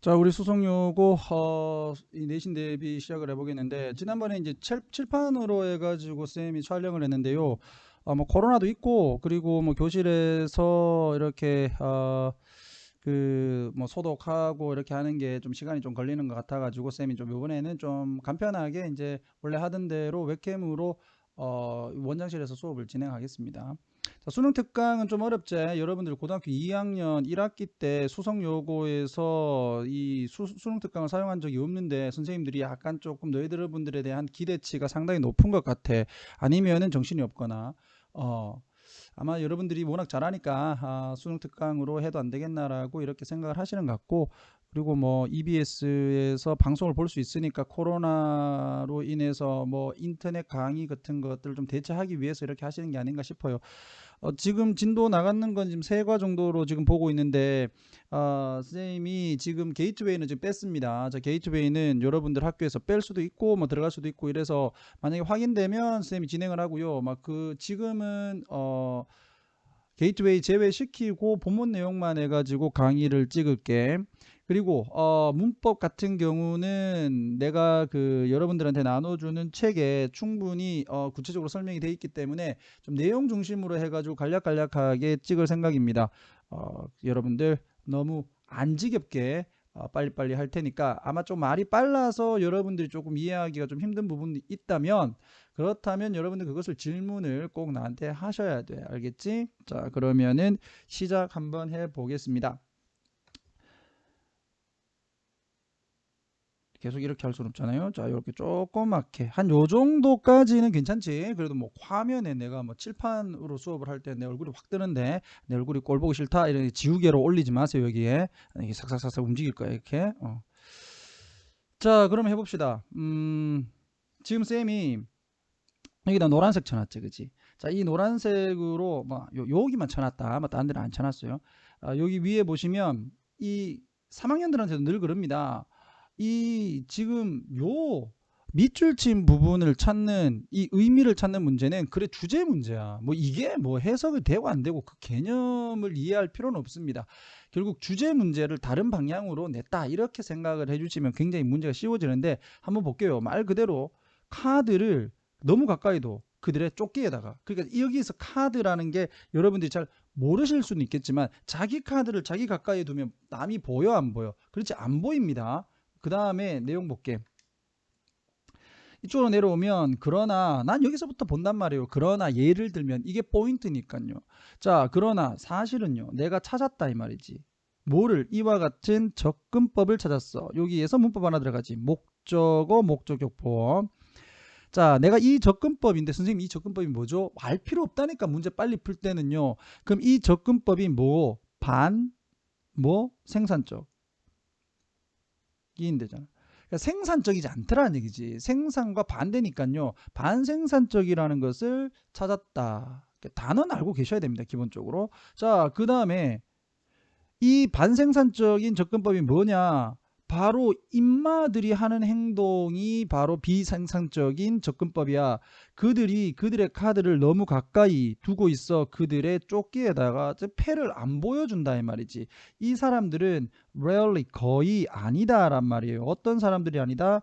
자, 우리 수송 요고 어, 이 내신 대비 시작을 해보겠는데 지난번에 이제 칠, 칠판으로 해가지고 쌤이 촬영을 했는데요. 어, 뭐 코로나도 있고 그리고 뭐 교실에서 이렇게 어, 그뭐 소독하고 이렇게 하는 게 좀 시간이 좀 걸리는 것 같아가지고 쌤이 좀 이번에는 좀 간편하게 이제 원래 하던 대로 웹캠으로 어, 원장실에서 수업을 진행하겠습니다. 자, 수능 특강은 좀 어렵지. 여러분들 고등학교 2학년 1학기 때 수성 요고에서 이 수, 수능 특강을 사용한 적이 없는데 선생님들이 약간 조금 너희들 분들에 대한 기대치가 상당히 높은 것 같아. 아니면은 정신이 없거나 어 아마 여러분들이 워낙 잘하니까 아, 수능 특강으로 해도 안 되겠나라고 이렇게 생각을 하시는 것 같고 그리고 뭐 EBS에서 방송을 볼 수 있으니까 코로나로 인해서 뭐 인터넷 강의 같은 것들 좀 대체하기 위해서 이렇게 하시는 게 아닌가 싶어요. 어, 지금 진도 나가는 건 지금 세과 정도로 지금 보고 있는데 어, 선생님이 지금 게이트웨이는 지금 뺐습니다. 자, 게이트웨이는 여러분들 학교에서 뺄 수도 있고 뭐 들어갈 수도 있고 이래서 만약에 확인되면 선생님이 진행을 하고요. 막 그 지금은 어 게이트웨이 제외시키고 본문 내용만 해가지고 강의를 찍을게. 그리고 어, 문법 같은 경우는 내가 그 여러분들한테 나눠주는 책에 충분히 어, 구체적으로 설명이 돼 있기 때문에 좀 내용 중심으로 해가지고 간략간략하게 찍을 생각입니다. 어, 여러분들 너무 안 지겹게 어, 빨리빨리 할 테니까 아마 좀 말이 빨라서 여러분들이 조금 이해하기가 좀 힘든 부분이 있다면 그렇다면 여러분들 그것을 질문을 꼭 나한테 하셔야 돼 알겠지? 자 그러면은 시작 한번 해 보겠습니다. 계속 이렇게 할 수는 없잖아요. 자, 이렇게 조그맣게 한 요 정도까지는 괜찮지. 그래도 뭐 화면에 내가 뭐 칠판으로 수업을 할 때 내 얼굴이 확 뜨는데 내 얼굴이 꼴 보기 싫다 이런 지우개로 올리지 마세요 여기에 이게 삭삭삭삭 움직일 거야 이렇게. 어. 자, 그럼 해봅시다. 음, 지금 쌤이 여기다 노란색 쳐놨지, 그지? 자, 이 노란색으로 뭐 요, 여기만 쳐놨다. 뭐 다른 데는 안 쳐놨어요. 아, 여기 위에 보시면 이 3학년들한테도 늘 그럽니다. 이 지금 요 밑줄 친 부분을 찾는 이 의미를 찾는 문제는 그래 주제 문제야. 뭐 이게 뭐 해석이 되고 안 되고 그 개념을 이해할 필요는 없습니다. 결국 주제 문제를 다른 방향으로 냈다 이렇게 생각을 해주시면 굉장히 문제가 쉬워지는데 한번 볼게요. 말 그대로 카드를 너무 가까이 도 그들의 조끼에다가 그러니까 여기서 카드라는 게 여러분들이 잘 모르실 수는 있겠지만 자기 카드를 자기 가까이 두면 남이 보여 안 보여 그렇지 안 보입니다. 그 다음에 내용 볼게. 이쪽으로 내려오면 그러나 난 여기서부터 본단 말이에요. 그러나 예를 들면 이게 포인트니까요. 자 그러나 사실은요. 내가 찾았다 이 말이지. 뭐를 이와 같은 접근법을 찾았어. 여기에서 문법 하나 들어가지. 목적어 목적격포. 자 내가 이 접근법인데 선생님 이 접근법이 뭐죠? 알 필요 없다니까 문제 빨리 풀 때는요. 그럼 이 접근법이 뭐? 반, 뭐? 생산적. 기인되잖아. 그러니까 생산적이지 않더라는 얘기지. 생산과 반대니까요. 반생산적이라는 것을 찾았다. 그러니까 단어는 알고 계셔야 됩니다. 기본적으로. 자, 그 다음에 이 반생산적인 접근법이 뭐냐? 바로 임마들이 하는 행동이 바로 비생산적인 접근법이야. 그들이 그들의 카드를 너무 가까이 두고 있어 그들의 조끼에다가 패를 안 보여준다 이 말이지. 이 사람들은 rarely 거의 아니다란 말이에요. 어떤 사람들이 아니다?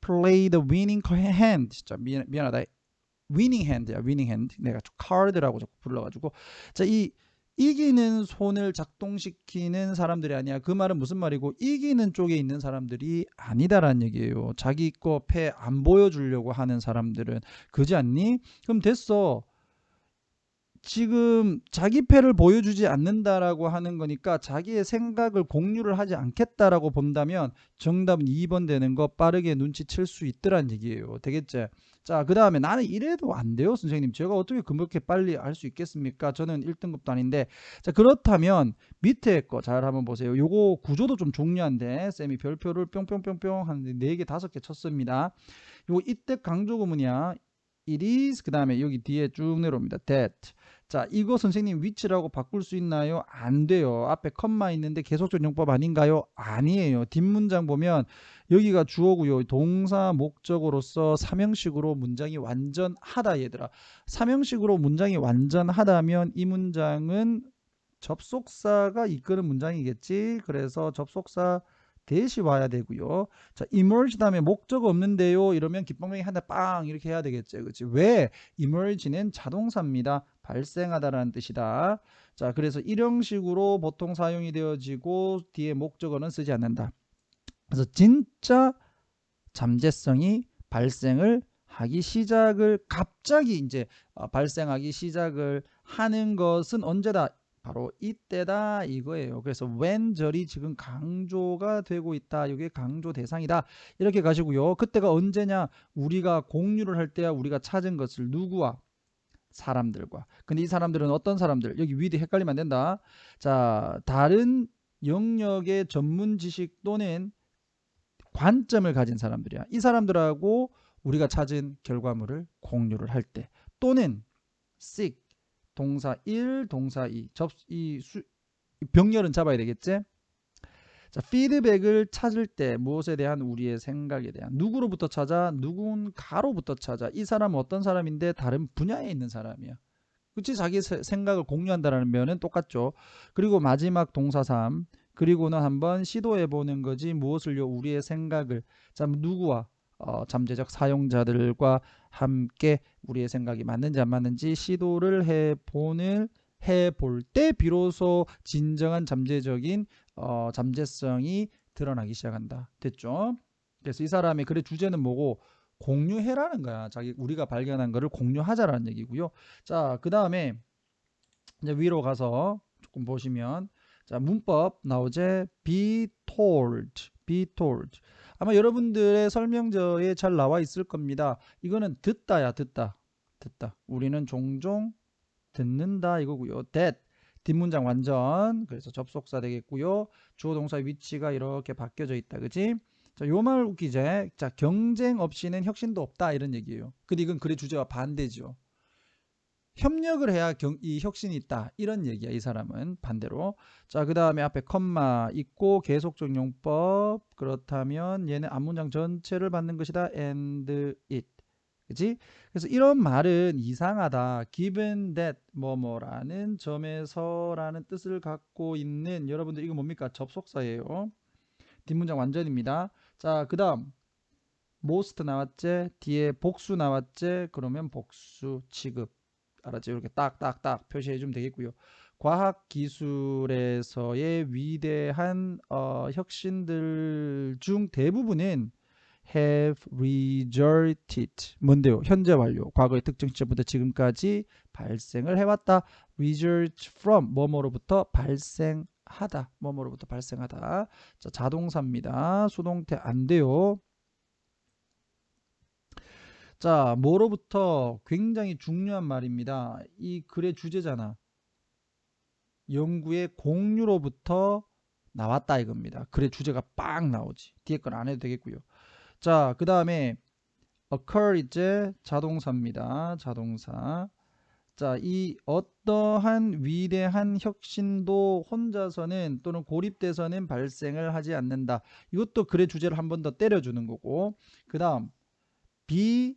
play the winning hand. 진짜 미안, 미안하다. winning hand야, winning hand. 내가 card라고 자꾸 불러가지고 자 이 이기는 손을 작동시키는 사람들이 아니야. 그 말은 무슨 말이고 이기는 쪽에 있는 사람들이 아니다라는 얘기예요. 자기 거 패 안 보여주려고 하는 사람들은 그지 않니? 그럼 됐어. 지금 자기 패를 보여주지 않는다라고 하는 거니까 자기의 생각을 공유를 하지 않겠다라고 본다면 정답은 2번 되는 거 빠르게 눈치챌 수 있더란 얘기예요. 되겠지? 자, 그 다음에 나는 이래도 안 돼요, 선생님. 제가 어떻게 그렇게 빨리 할수 있겠습니까? 저는 1등급도 아닌데. 자, 그렇다면 밑에 거 잘 한번 보세요. 요거 구조도 좀 중요한데, 쌤이 별표를 뿅뿅뿅뿅 하는데 4개, 5개 쳤습니다. 요거 이때 강조 구문이야. it is, 그 다음에 여기 뒤에 쭉 내려옵니다. that. 자, 이거 선생님 위치라고 바꿀 수 있나요? 안 돼요. 앞에 컴마 있는데 계속적 용법 아닌가요? 아니에요. 뒷문장 보면 여기가 주어고요. 동사 목적으로서 삼형식으로 문장이 완전하다 얘들아. 삼형식으로 문장이 완전하다면 이 문장은 접속사가 이끄는 문장이겠지. 그래서 접속사 대시 와야 되고요. 자, emerge 다음에 목적 없는데요. 이러면 깃방명이 하나 빵 이렇게 해야 되겠죠. 그렇지? 왜? emerge는 자동사입니다. 발생하다라는 뜻이다. 자, 그래서 이런 식으로 보통 사용이 되어지고 뒤에 목적어는 쓰지 않는다. 그래서 진짜 잠재성이 발생을 하기 시작을 갑자기 이제 어, 발생하기 시작을 하는 것은 언제다? 바로 이때다 이거예요. 그래서 when절이 지금 강조가 되고 있다. 이게 강조 대상이다. 이렇게 가시고요. 그때가 언제냐? 우리가 공유를 할 때야 우리가 찾은 것을 누구와 사람들과. 근데 이 사람들은 어떤 사람들? 여기 위드 헷갈리면 안 된다. 자, 다른 영역의 전문 지식 또는 관점을 가진 사람들이야. 이 사람들하고 우리가 찾은 결과물을 공유를 할 때 또는 seek 동사 1, 동사 2, 접, 이 수, 병렬은 잡아야 되겠지? 자, 피드백을 찾을 때 무엇에 대한 우리의 생각에 대한 누구로부터 찾아? 누군가로부터 찾아? 이 사람은 어떤 사람인데 다른 분야에 있는 사람이야. 그치? 자기 생각을 공유한다라는 면은 똑같죠. 그리고 마지막 동사 3 그리고는 한번 시도해 보는 거지 무엇을요? 우리의 생각을. 자 누구와? 어, 잠재적 사용자들과 함께 우리의 생각이 맞는지 안 맞는지 시도를 해보는 해볼 때 비로소 진정한 잠재적인 어, 잠재성이 드러나기 시작한다. 됐죠? 그래서 이 사람의 글의 주제는 뭐고 공유해라는 거야. 자기 우리가 발견한 거를 공유하자라는 얘기고요. 자, 그 다음에 이제 위로 가서 조금 보시면 자 문법 나오제 be told, be told. 아마 여러분들의 설명서에 잘 나와 있을 겁니다. 이거는 듣다야 듣다 듣다. 우리는 종종 듣는다 이거고요. that 뒷문장 완전 그래서 접속사 되겠고요. 주어 동사의 위치가 이렇게 바뀌어져 있다. 그지? 자, 요 말 웃기제. 자, 경쟁 없이는 혁신도 없다 이런 얘기예요. 근데 이건 글의 주제와 반대죠. 협력을 해야 경, 이 혁신이 있다. 이런 얘기야 이 사람은. 반대로. 자 그 다음에 앞에 컴마 있고 계속적 용법. 그렇다면 얘는 앞문장 전체를 받는 것이다. and it. 그치? 그래서 이런 말은 이상하다. given that 뭐뭐라는 점에서라는 뜻을 갖고 있는 여러분들 이거 뭡니까? 접속사예요. 뒷문장 완전입니다. 자 그 다음. most 나왔지? 뒤에 복수 나왔지? 그러면 복수 취급 알았죠? 이렇게 딱딱딱 표시해 주면 되겠고요. 과학 기술에서의 위대한 어, 혁신들 중 대부분은 have resulted 뭔데요? 현재 완료. 과거의 특정 시점부터 지금까지 발생을 해왔다. result from 뭐뭐로부터 발생하다. 뭐뭐로부터 발생하다. 자, 자동사입니다. 수동태 안 돼요. 자, 뭐로부터 굉장히 중요한 말입니다. 이 글의 주제잖아. 연구의 공유로부터 나왔다 이겁니다. 글의 주제가 빵 나오지. 뒤에 건 안 해도 되겠고요. 자, 그 다음에 occur 이제 자동사입니다. 자동사. 자, 이 어떠한 위대한 혁신도 혼자서는 또는 고립돼서는 발생을 하지 않는다. 이것도 글의 주제를 한 번 더 때려주는 거고. 그 다음, be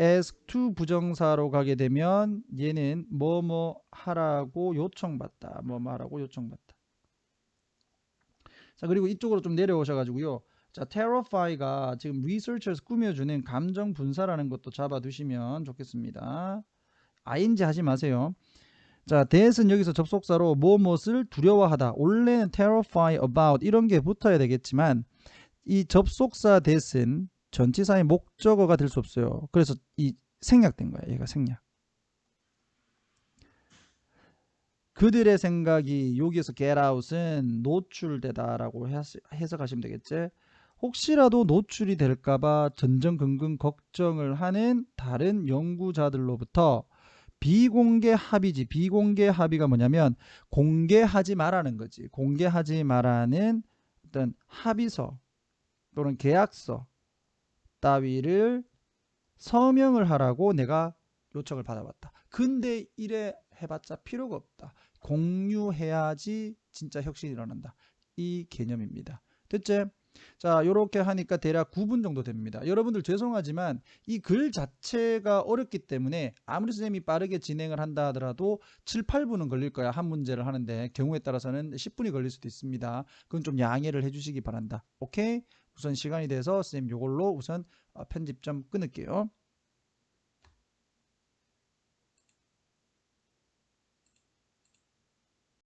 ask to 부정사로 가게 되면 얘는 뭐뭐 하라고 요청받다. 뭐뭐 하라고 요청받다. 자, 그리고 이쪽으로 좀 내려오셔 가지고요. 자, terrify가 지금 researchers 꾸며주는 감정 분사라는 것도 잡아 두시면 좋겠습니다. ing 하지 마세요. 자, that은 여기서 접속사로 무엇을 두려워하다. 원래는 terrify about 이런 게 붙어야 되겠지만 이 접속사 that은 전치사의 목적어가 될 수 없어요. 그래서 이 생략된 거예요. 얘가 생략. 그들의 생각이 여기에서 get out은 노출되다라고 해석하시면 되겠지. 혹시라도 노출이 될까봐 전전긍긍 걱정을 하는 다른 연구자들로부터 비공개 합의지. 비공개 합의가 뭐냐면 공개하지 말라는 거지. 공개하지 말라는 어떤 합의서 또는 계약서 따위를 서명을 하라고 내가 요청을 받아봤다. 근데 이래 해봤자 필요가 없다. 공유해야지 진짜 혁신이 일어난다. 이 개념입니다. 됐지? 자, 요렇게 하니까 대략 9분 정도 됩니다. 여러분들 죄송하지만 이 글 자체가 어렵기 때문에 아무리 선생님이 빠르게 진행을 한다 하더라도 7, 8분은 걸릴 거야. 한 문제를 하는데 경우에 따라서는 10분이 걸릴 수도 있습니다. 그건 좀 양해를 해 주시기 바란다. 오케이? 우선 시간이 돼서 선생님 요걸로 우선 어, 편집 좀 끊을게요.